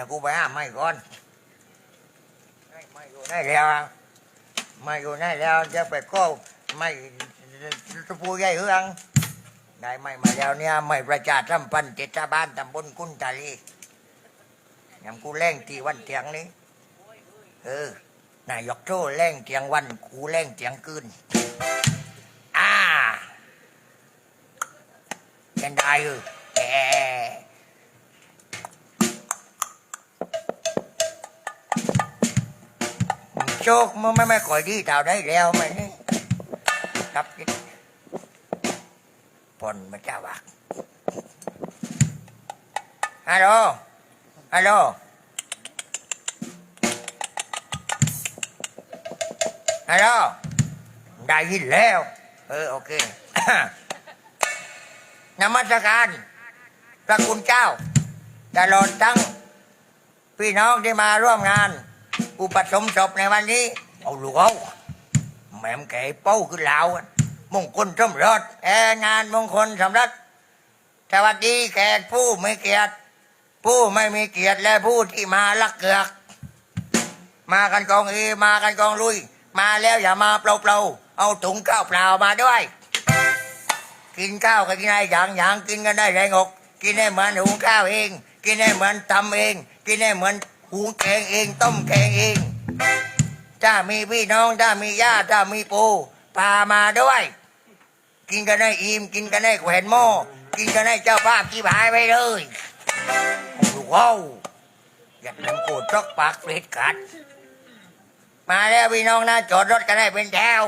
อย่กูไปหาไม่ก่อนไม่ไม่อยู่ได้แล้วไม่อยู่ได้แล้วจะไปก็ไม่ผู้ใหญ่เฮืองได้ไม่มาแล้วเนี่ยไม่ประชาสัมพันธ์เทศบาลตำบลกุนตาลียำกูแรงที่วันเตียงนี้เออนายกโจ้แรงเตียงวันกูแรงเตียงคืนอ่าเป็นได้เออ โชคมันไม่ไม่ก่อยดีเท่าได้แล้วไหมนี่ครับปนมาจ้าวักฮัลโหลฮัลโหลฮัลโหลได้ยินแล้ว เออ โอเคนมัสการพระคุณเจ้าตลอดทั้งพี่น้องที่มาร่วมงาน อุปสมศพในวันนี้ เอาลูกเอาแม่มแก่เป้าคือลาวมงคลสมรสแองานมงคลสมรสสวัสดีแขกผู้ไม่เกียรติ ผู้ไม่มีเกียรติและผู้ที่มาลักเกือก มากันกองเอมากันกองลุย มาแล้วอย่ามาเปล่าๆเอาถุงข้าวเปล่ามาด้วย กินข้าวก็กินได้อย่างอย่างกินกันได้แรงอก กินได้เหมือนหุงข้าวเอง กินได้เหมือนทำเอง กินได้เหมือน หุงแกงเองต้มแกงเอง ถ้ามีพี่น้องถ้ามีญาติถ้ามีปูพามาด้วย กินกันได้อิ่มกินกันได้แขวนหม้อกินกันได้เจ้าภาพที่บายไปเลยโอ้โหว้าวอยากนำโกดจอกปากเฟรดกัด มาแล้วพี่น้องนะจอดรถกันได้เป็นแถว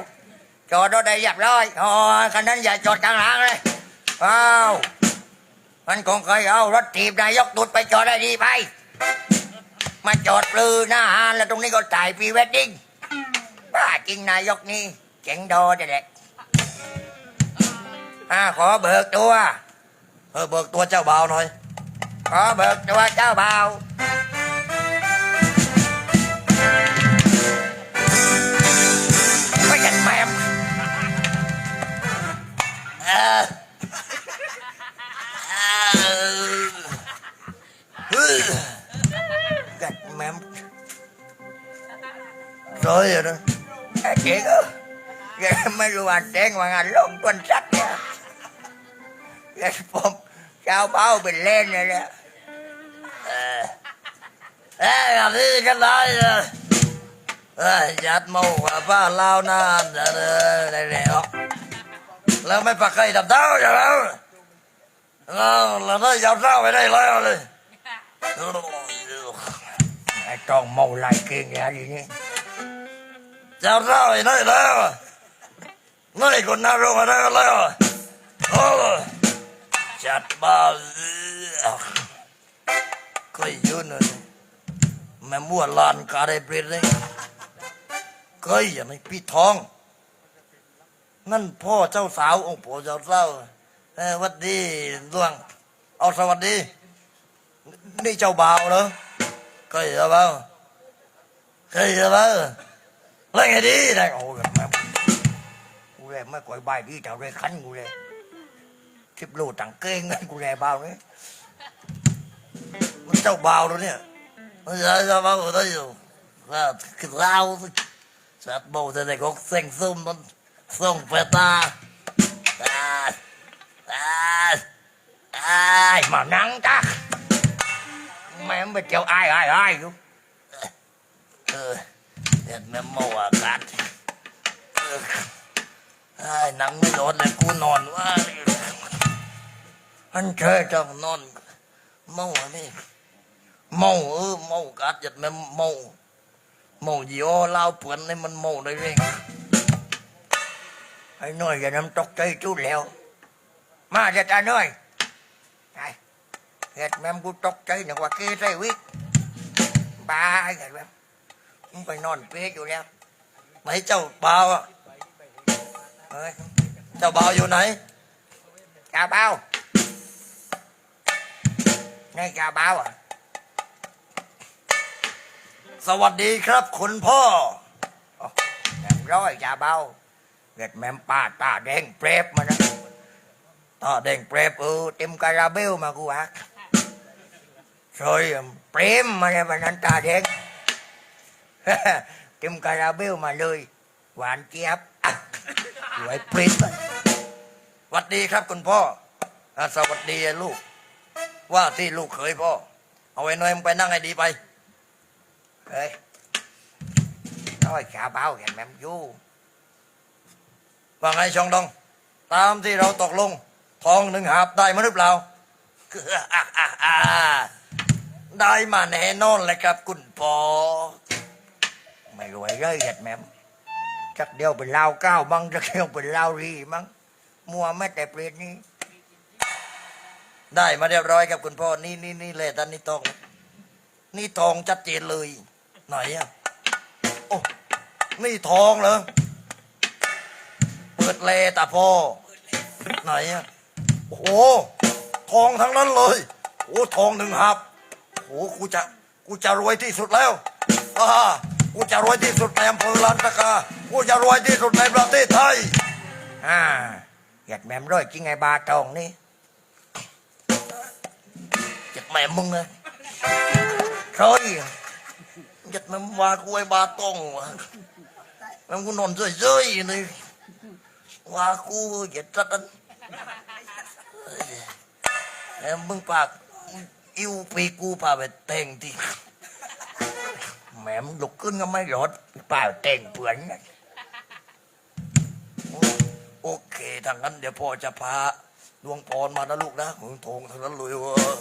จอดรถได้เรียบร้อยอ๋อคันนั้นอย่าจอดกลางทางเลยอ้าวมันคงเคยเอารถถีบนายกตุดไปจอดได้ดีไป มาจอดปลือหน้าฮานแล้วตรงนี้ก็ถ่ายพรีเวดดิ้งบ้าจริงนายกนี่เจ๋งดอเด็ดอ่าขอเบิกตัว เออเบิกตัวเจ้าบ่าวหน่อย ขอเบิกตัวเจ้าบ่าวก็ยันแมมเออเออ นี่ยแกผมชาวเบ้าเป็นเล่นเลยเนี่ย ê là đi cái đó rồi ê giặt màu và ba lao na đây này đó là mấy bạc cây đập táo rồi đó Ờ, là nó dạo sao về đây leo đi ไอ้ต้อง เจ้าเจ้าไอ้น้อแล้วน้อคนน่ารู้มาได้แล้วโอ้จัดบาาก็ยืนเลยแม่มัวลานกาได้เปรตเลยก็อย่าไม่พี่ทอง นั่นพ่อเจ้าสาวองค์ปู่เจ้าเจ้าวัดดีดวง เอาสวัสดี นี่เจ้าบ่าวเหรอก็อย่าบ่าวก็อย่าบ่าว แล้วไงดีได้โอ้ยแม่กูเลยไม่ก่อยใบดีเท่าไรขันกูเลยทิบโลตังเก่งเงินกูเลยเบาเนี่ยมันเจ้าเบาวเหรอเนี่ยมันจะจ้าบ่าวได้อยู่ว่าคือเราสัตว์โบจะได้ก็เซ็งซุ่มมันส่งไปตาตาตาตา mà nắng ta mẹ em bị chịu ai ai ai luôn เออ จากแม่เมากัดไอ้นังไม่ลดเลยกูนอนว่าอันเชยจังนอน เมาอะไรเมาเออเมากัดจัดแม่เมาเมาเยอะเล่าเปื่อนเลยมันเมาเลยเว้ยไอ้น้อยอย่าน้ำตกใจจุดแล้ว มาจะตาน้อยไอ้เห็ดแม่กูตกใจหนักว่าเกยใจวิบ้าไอ้เห็ดแม่ มึงไปนอนเป๊ะอยู่แล้วไหนเจ้าบ่าวอะเฮ้ยเจ้าบ่าวอยู่ไหน chà bao này chà bao à สวัสดีครับคุณพ่อ Ồ, em rồi chà bao gạch mẹ ba ta đen prep mà đó ตาแดงเปรบ ừ tim carabel mà cô bác ซอยเปรมมาเลยวันนั้นตาแดง เต็มคาราเบลมาเลย หวานเจี๊ยบไว้ปริ้นสวัสดีครับคุณพ่ออะสวัสดีลูก ว่าที่ลูกเคยพ่อ เอาไว้หน่อยมึงไปนั่งให้ดีไปเฮ้ยน้อยชาเบาเห็นแมมยู่ว่าไงชองดอง ตามที่เราตกลงทองหนึ่งหาบได้มาหรือเปล่าได้มาแน่นอนเลยครับคุณพ่อ ไม่รวยเลยเห็ดแม่มจักเดียวเป็นลาวเก้ามั้งจักเดียวเป็นลาวรีมั้งมัวแม่แต่เปลี่ยนนี่ได้มาเรียบร้อยครับคุณพ่อ นี่นี่นี่เลยท่านนี่ทองนี่ทองชัดเจนเลย ไหนอะโอ้นี่ทองเหรอเปิดเลตาพ่อไหนอะโอ้โหทองทั้งนั้นเลยโอ้ทองหนึ่งหับโอ้กูจะกูจะรวยที่สุดแล้วอ่า กูจะรวยที่สุดในอำเภอลานตะกากูจะรวยที่สุดในประเทศไทยอ่าเห็ดแม่มร้อยจริงไงบาตองนี่เจ็ดแม่มึงนะซอยเจ็ดแม่มวากูไอ้บาตองวะแม่งกูนอนเฉยๆเลยว่ากูเหยียดจัดอันแม่มึงปากอิวปีกูพาไปแต่งที่ แหม่มลุกขึ้นก็ไม่รอดเปล่าแต่งเปือนนะโอเคทางนั้นเดี๋ยวพ่อจะพาดวงพรมานะลูกนะมึงทงทางนั้นเลยเวะ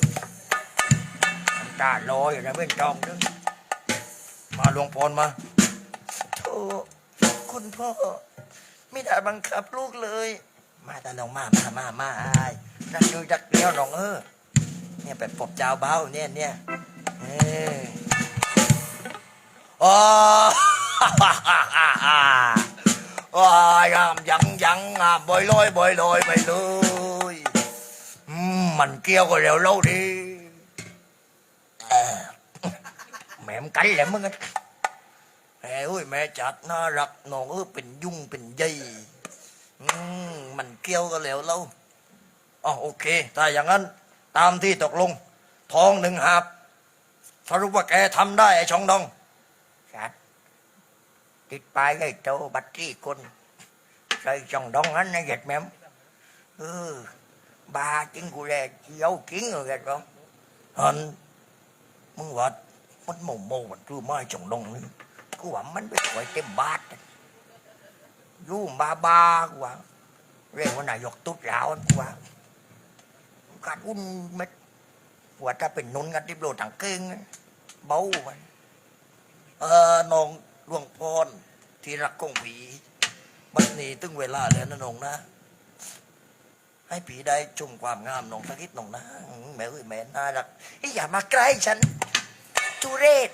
น้ำตาลอยนะเพื่อนตองนึงมาดวงพรมาโธ่คุณพ่อไม่ได้บังคับลูกเลย มาแต่ลงมามามามาไอ้นั่นอยู่จักเดียวน้องเออเนี่ยไปปบเจ้าเบ้าเนี่ยเนี่ยเออ อ๋อว้ายามยังยังอะบ่อยลอยบ่อยลอยไปเลยมมันเกี่ยวกับเร็วเล่าดีแม่มกันแหละมึงอะแม่เอ้ยแม่จัดน่ารักน้องเออเป็นยุ่งเป็นใยมันเกี่ยวกับเร็วเล่าอ๋อโอเคถ้าอย่างนั้นตามที่ตกลงทองหนึ่งหาบสรุปว่าแกทำได้ไอ้ชองดอง ติดปลายไอ้โตบัตรที่คนใส่ช่องดองนั้นนะเห็ดแม่มเออบาจริงกูแลเจียวจริง rồi เห็ด không ฮันมึงว่ามันโมโมมันคือไม้ชองดองนี่กูว่ามันไม่ค่อยเต็มบาทยู่บาบากูว่าเรียกว่านายกตุ๊ดราวกูว่าการอุ่นเม็ดว่าถ้าเป็นนุนกันที่โลถังเก่งเบามันเออน้อง ลวงพรที่รักของผีบัดนี้ตึงเวลาแล้วนะน้องนะ ให้ผีได้ชมความงามน้องสักนิดน้องนะแม่เอ้ยแม่น่ารักไอ้อย่ามาใกล้ฉันทุเรศ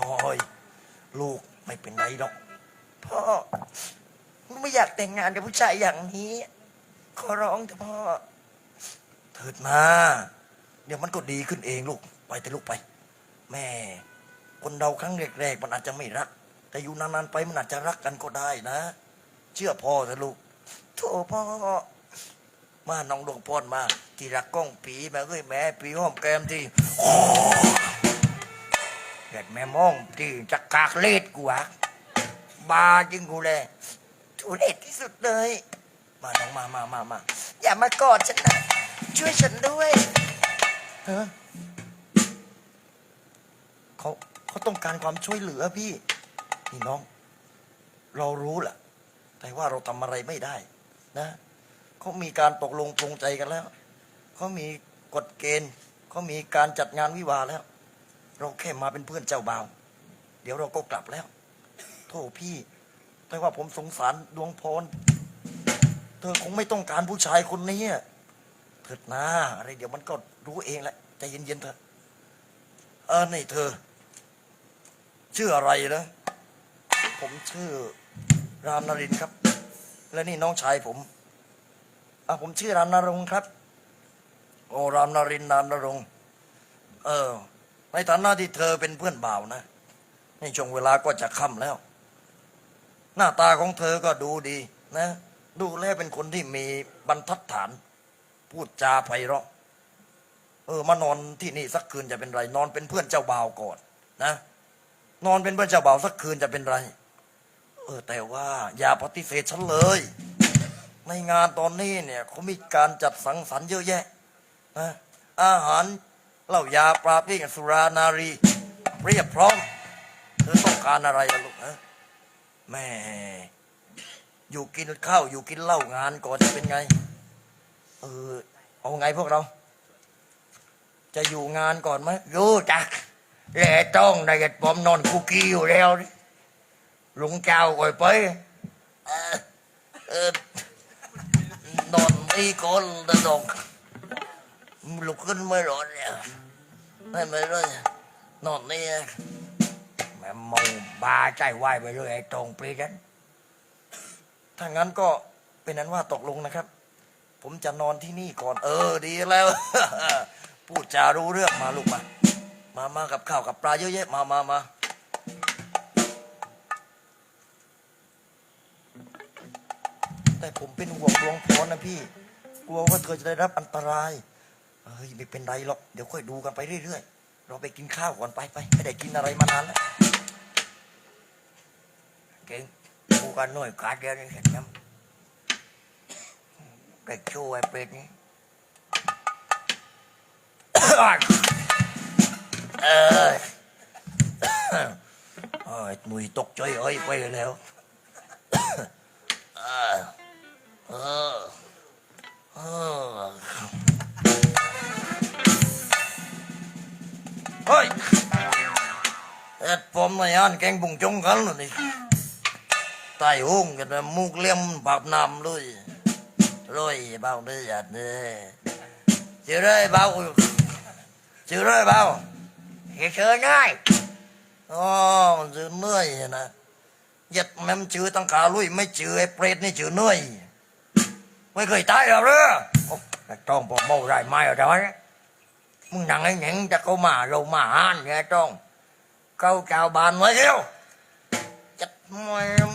น้อย ลูกไม่เป็นไรหรอกพ่อไม่อยากแต่งงานกับผู้ชายอย่างนี้ ขอร้องเถอะพ่อเถิดมา เดี๋ยวมันก็ดีขึ้นเองลูก ไปแต่ลูกไป แม่ คนเราครั้งแรกๆมันอาจจะไม่รัก แต่อยู่นานๆไปมันอาจจะรักกันก็ได้นะ เชื่อพ่อเถอะลูกโถพ่อมาน้องดวงพรมา ที่รักก้องผีแม่เอ้ยแม่ผีห้อมแก้มที่เกิดแม่มองที่จะกากเลดกูวะบาจริงกูเลยทุเรศที่สุดเลย มาน้องมามามามาอย่ามากอดฉันนะช่วยฉันด้วยเฮ้เขาเขาต้องการความช่วยเหลือพี่ นี่น้อง เรารู้แหละแต่ว่าเราทำอะไรไม่ได้นะเขามีการตกลงปรงใจกันแล้วเขามีกฎเกณฑ์เขามีการจัดงานวิวาแล้ว เราแค่มาเป็นเพื่อนเจ้าบ่าว เดี๋ยวเราก็กลับแล้ว โทษพี่แต่ว่าผมสงสารดวงพร เธอคงไม่ต้องการผู้ชายคนนี้เถิดนะอะไรเดี๋ยวมันก็รู้เองแหละใจเย็นๆเถอะเออนี่เธอ ชื่ออะไรนะ ผมชื่อรามนรินทร์ครับ และนี่น้องชายผมอะผมชื่อรามนรงครับ โอ้รามนรินทร์รามนรงเออในฐานะที่เธอเป็นเพื่อนบ่าวนะในช่วงเวลาก็จะค่ำแล้ว หน้าตาของเธอก็ดูดีนะ ดูแลเป็นคนที่มีบรรทัดฐาน พูดจาไพเราะ เออ มานอนที่นี่สักคืนจะเป็นไร นอนเป็นเพื่อนเจ้าบ่าวก่อนนะนอนเป็นเพื่อนเจ้าบ่าวสักคืนจะเป็นไร เออแต่ว่าอย่าปฏิเสธฉันเลย ในงานตอนนี้เนี่ยเขามีการจัดสังสรรค์เยอะแยะนะอาหารเหล้ายาปลาปิ้งสุรานารี เรียบพร้อมเธอต้องการอะไรลูกฮะแม่อยู่กินข้าวอยู่กินเหล้างานก่อนจะเป็นไง เออ เอาไงพวกเรา จะอยู่งานก่อนไหมรู้จักแหล่ต้องในกผมนอนคุกกี้อยู่แล้วนี่ ลุงเจ้าก่อยไปเอนอนนี่ก่อนนะน้องลุกขึ้นไม่รอดเนี่ยไม่ไม่รอดนอนนี่แม่มองบาใจไหวไปเลยไอ้ตรงปรีนั้นถ้างั้นก็เป็นนั้นว่าตกลงนะครับ ผมจะนอนที่นี่ก่อน เออ ดีแล้ว พูดจารู้เรื่องมาลูกมา มามากับข้าวกับปลาเยอะแยะมามามา แต่ผมเป็นห่วงดวงพรนะพี่ กลัวว่าเธอจะได้รับอันตรายเฮ้ยไม่เป็นไรหรอกเดี๋ยวค่อยดูกันไปเรื่อยๆ เราไปกินข้าวก่อนไปไปไม่ได้กินอะไรมานานแล้วเก่งกูกันหน่วยกาดเดียวนี่เห็นไหมไปช่วยเป็ดนี่เออเอ้ยหนุ่ยตกใจเอ้ยไปแล้วเออ เออเออเฮ้ยเอ็ดผมในอันแกงบุงจงกันเลยนี่ตายหุ่งกันนะมุกเลี่ยมปากน้ำเลยร้อยเบาได้ยัดเนี่ยเจอได้เบาเจอได้เบาเฮ้ยเชิญง่ายอ๋อมันจือเหนื่อยนะยัดแม่มจือตั้งขาลุยไม่จือไอ้เปรตนี่จือเหนื่อย ไม่เคยตายหรอกเรือโอ้ไอ้ต้องบอกเมาไรไม่อะไรนะมึงนั่งไอ้เหน่งจะเข้ามาเรามาหานไงต้องเข้าเจ้าบ้านไว้เดียวจัดแม่ม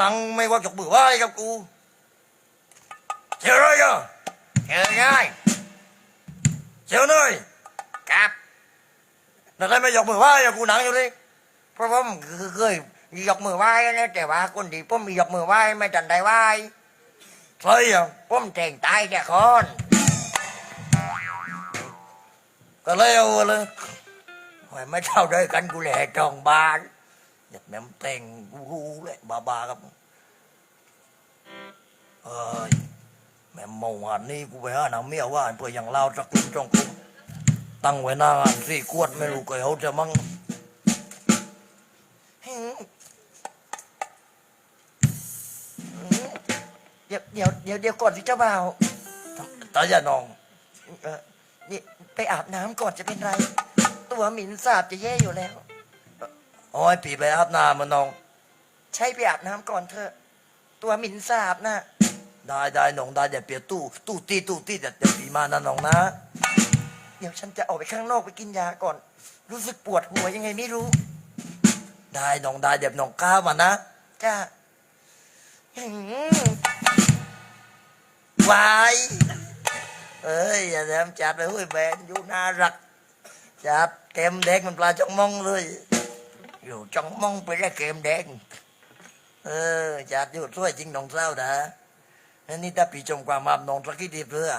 นังไม่ว่าจกมือไหว้กับกูเจ้าเลยอะเชิญง่ายเจ้าเหนื่อยครับนั่นได้ไม่ยกมือไหว้กับกูหนังอยู่เลยเพราะผมเคยยกมือไหว้นะแต่ว่าคนที่ผมยกมือไหว้ไม่ทันได้ไหว้ ใช่อะผมแต่งตายแต่คน ก็เลยเอาเลยโอ้ยไม่เท่าด้วยกันกูแหล่จองบานยัดแม่มแต่งกูรู้แหละบาบาครับเอ้ยแม่มเมาหานนี่กูไปหาหนังเมียว่าเพื่ออย่างเราสักกลุ่มจองตั้งไว้หน้างานสี่กวดไม่รู้ก็เขาจะมั่ง ดี๋ยวเดี๋ยวเดี๋ยวเดี๋ยวก่อนสิเจ้าบ่าวตาอย่านอง เออนี่ไปอาบน้ำก่อนจะเป็นไร ตัวหมิ่นสาบจะแย่อยู่แล้วโอ้ยปีไปอาบน้ำมันน้อง ใช่ไปอาบน้ำก่อนเถอะ ตัวหมิ่นสาบนะได้ได้น้องได้อย่าเปียกตู้ตู้ตีตู้ตีแต่เดี๋ยวปีมานะน้องนะ เดี๋ยวฉันจะออกไปข้างนอกไปกินยาก่อน รู้สึกปวดหัวยังไงไม่รู้ ได้น้องได้เดี๋ยวน้องก้าวมานะจ้าหืม วายเอ้ยอย่าแถมจัดเลยเฮ้ยแบนอยู่น่ารัก จัดเกมเด็กมันปลาจ้องมองเลย อยู่จ้องมองไปได้เกมแดง เออจัดอยู่ช่วยจริงน้องเศร้านะอันนี้ถ้าปีชมความงามน้องสักทีดีเพื่อ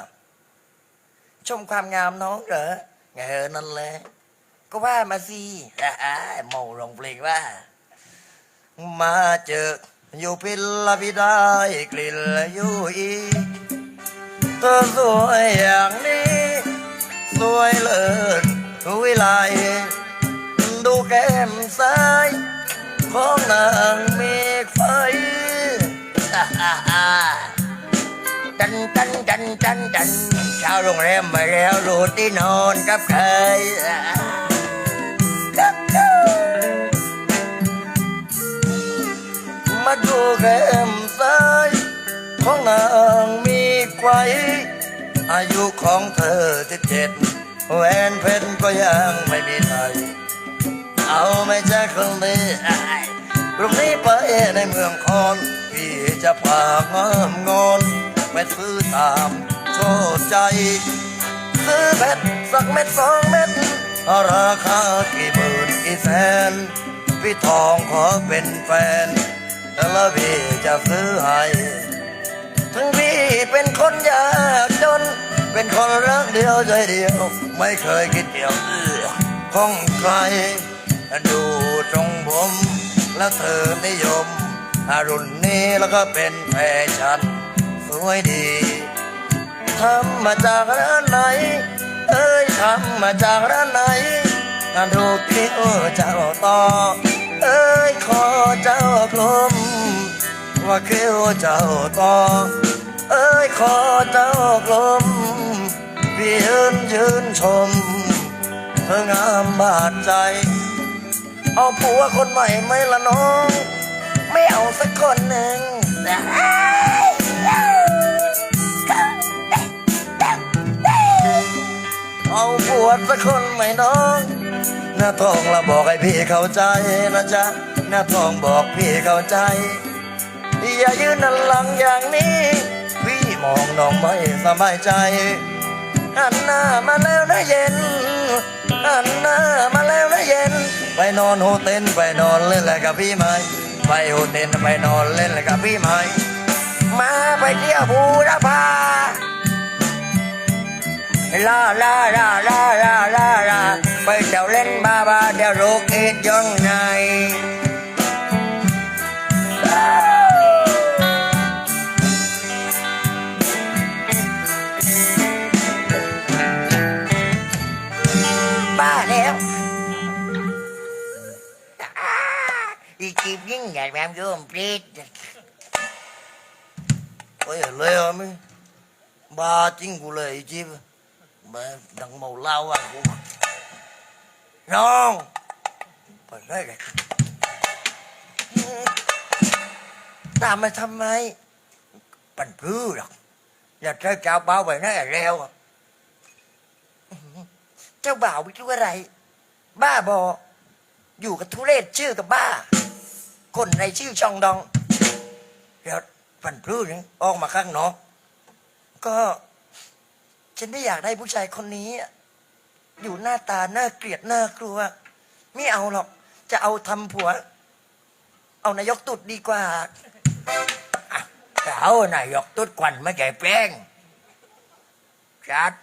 ชมความงามน้องเหรอเออนั่นแหละก็ว่ามาสิอ่าอ่าเมาร้องเพลงว่า มาเจออยู่พิลาพิไดกลิ่นอยู่อี ธอสวยอย่างนี้ สวยเลิศวิไลดูแก้มซ้ายของนางเมฆไฟจันจันจันจันจันเช้าโรงแรมมาแล้วรูที่นอนกับใครมาดูแก้มซ้ายของนาง ไฟอายุของเธอสิบเจ็ดแหวนเพชรก็ยังไม่มีไทยเอาไม่ใช่คนนี้พรุ่งนี้ไปในเมืองคอนพี่จะพางามงอนไปซื้อตามโชดใจ ซื้อเพชรสักเม็ดสองเม็ดราคากี่หมื่นกี่แสน พี่ทองขอเป็นแฟนแล้วพี่จะซื้อให้ เป็นคนยากจน เป็นคนรักเดียวใจเดียว ไม่เคยคิดเดียวเออของใครดูตรงผม แล้วเธอนิยมอารุ่นนี้แล้วก็เป็นแฟชั่นสวยดีทำมาจากร้านไหน เอ้ยทำมาจากร้านไหนงานถูกที่โอ้เจ้าต่อ เอ้ยขอเจ้ากลมว่าเขี้ยวเจ้าต่อ อ้ยขอเจ้ากลมพี่ยืนยืนชม เธองามบาดใจ เอาผัวคนใหม่ไหมละน้อง ไม่เอาสักคนหนึ่งเอาผัวสักคนไหมน้อง หน้าทองละบอกให้พี่เข้าใจนะจ๊ะ หน้าทองบอกพี่เข้าใจ อย่ายืนหันหลังอย่างนี้ มองน้องไม่สบายใจหันหน้ามาแล้วนะเย็นหันหน้ามาแล้วนะเย็น ไปนอนโฮเทลไปนอนเล่นอะไรกับพี่ไหมไปโฮเทลไปนอนเล่นอะไรกับพี่ไหมมาไปเที่ยวบูรพาลาลาลาลาลาลาลาไปเที่ยวเล่นบาบาเดี๋ยวรู้คิดยังไง ดังเมาเหล้าอะกูน้องไปเลยเลยตามมาทำไม ปั่นพื้หรอกอย่าเจ้าเจ้าเบาไปนั่นแล้วอะเจ้าบ่าวไม่รู้อะไร บ้าบออยู่กับทุเรศชื่อกับบ้า คนในชื่อชองดองเดี๋ยวปันพื้นี่ออกมาข้างนอกก็ฉันไม่อยากได้ผู้ชายคนนี้ อยู่หน้าตาหน่าเกลียดหน่ากลัว ไม่เอาหรอก จะเอาทำผัว เอานายกตุดดีกว่าเอานายกตุดควันไม่แก่แปลงจัด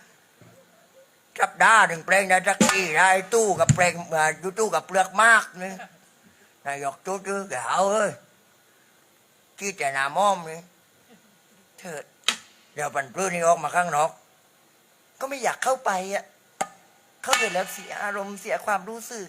จับด้าหนึ่งแปลงได้สักทีได้ตู้กับแปลงอยู่ตู้กับเปลือกมากนี่ นายกตุดคือแกเอาเอ้ยที่แต่หนามอมนี่เถิดเดี๋ยวปันปลื้นี่ออกมาข้างนอก ก็ไม่อยากเข้าไปอะ เข้าไปแล้วเสียอารมณ์เสียความรู้สึก